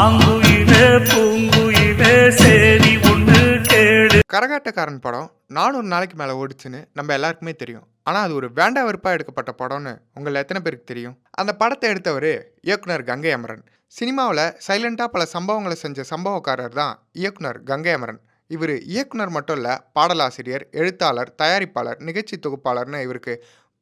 மாங்குயிலே பூங்குயிலே சேதி ஒன்று கேளு. கரகாட்டக்காரன் படம் நானூறு நாளைக்கு மேலே ஓடிச்சுன்னு நம்ம எல்லாருக்குமே தெரியும். ஆனால் அது ஒரு வேண்டா வெறுப்பாக எடுக்கப்பட்ட படம்னு உங்கள் எத்தனை பேருக்கு தெரியும்? அந்த படத்தை எடுத்தவர் இயக்குனர் கங்கை அமரன் சினிமாவில் சைலண்ட்டாக பல சம்பவங்களை செஞ்ச சம்பவக்காரர் தான் இயக்குனர் கங்கை அமரன் இவர் இயக்குனர் மட்டும் இல்லை பாடலாசிரியர் எழுத்தாளர் தயாரிப்பாளர் நிகழ்ச்சி தொகுப்பாளர்னு இவருக்கு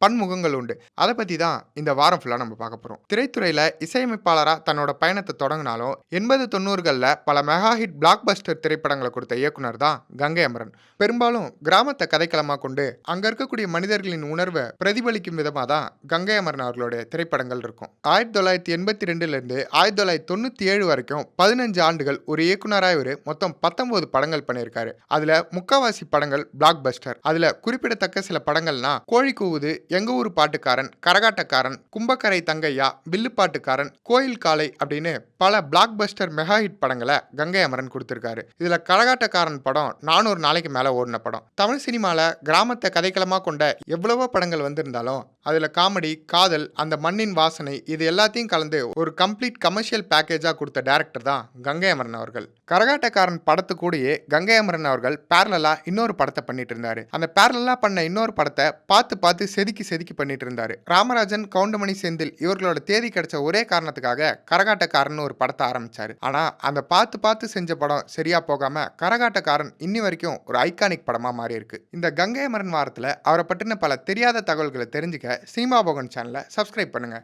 பன்முகங்கள் உண்டு. அதை பற்றி தான் இந்த வாரம் ஃபுல்லாக நம்ம பார்க்க போகிறோம் திரைத்துறையில் இசையமைப்பாளராக தன்னோட பயணத்தை தொடங்கினாலும் எண்பது தொண்ணூறுகளில் பல மெகா ஹிட் பிளாக் பஸ்டர் திரைப்படங்களை கொடுத்த இயக்குனர் தான் கங்கை அமரன். பெரும்பாலும் கிராமத்தை கதைக்களமாக கொண்டு அங்கே இருக்கக்கூடிய மனிதர்களின் உணர்வை பிரதிபலிக்கும் விதமாக தான் கங்கை அமரன் அவர்களுடைய திரைப்படங்கள் இருக்கும். ஆயிரத்தி தொள்ளாயிரத்தி எண்பத்தி ரெண்டுலேருந்து ஆயிரத்தி தொள்ளாயிரத்தி தொண்ணூற்றி ஏழு வரைக்கும் பதினஞ்சு ஆண்டுகள் ஒரு இயக்குனராக இவர் மொத்தம் பத்தொன்பது படங்கள் பண்ணியிருக்காரு. அதில் முக்காவாசி படங்கள் பிளாக் பஸ்டர் அதில் குறிப்பிடத்தக்க சில படங்கள்னா கோழி கூவுது எங்கள் ஊர் பாட்டுக்காரன் கரகாட்டக்காரன் கும்பக்கரை தங்கையா வில்லுப்பாட்டுக்காரன் கோயில் காலை அப்படின்னு பல பிளாக் பஸ்டர் மெகா ஹிட் படங்களை கங்கை அமரன் கொடுத்துருக்காரு. இதில் கரகாட்டக்காரன் படம் நானூறு நாளைக்கு மேலே ஓடின படம். தமிழ் சினிமாவில் கிராமத்தை கதைக்களமாக கொண்ட எவ்வளவோ படங்கள் வந்திருந்தாலும் அதில் காமெடி காதல் அந்த மண்ணின் வாசனை இது எல்லாத்தையும் கலந்து ஒரு கம்ப்ளீட் கமர்ஷியல் பேக்கேஜாக கொடுத்த டேரக்டர் தான் கங்கை அமரன் அவர்கள். கரகாட்டக்காரன் படத்து கூடயே கங்கை அமரன் அவர்கள் பேரலாக இன்னொரு படத்தை பண்ணிட்டு இருந்தாரு. அந்த பேரலாக பண்ண இன்னொரு படத்தை பார்த்து பார்த்து செதுக்கி செதுக்கி பண்ணிட்டு இருந்தாரு ராமராஜன் கவுண்டமணி செந்தில் இவர்களோட தேதி கிடைச்ச ஒரே காரணத்துக்காக கரகாட்டக்காரன் ஒரு படத்தை ஆரம்பிச்சாரு. ஆனா அந்த பார்த்து பார்த்து செஞ்ச படம் சரியா போகாம கரகாட்டக்காரன் இன்னி வரைக்கும் ஒரு ஐகானிக் படமா மாறி இருக்கு இந்த கங்கை மரன் வாரத்துல அவரை பற்றின பல தெரியாத தகவல்களை தெரிஞ்சுக்க சினிமா போகன் சேனலை சப்ஸ்கிரைப் பண்ணுங்க.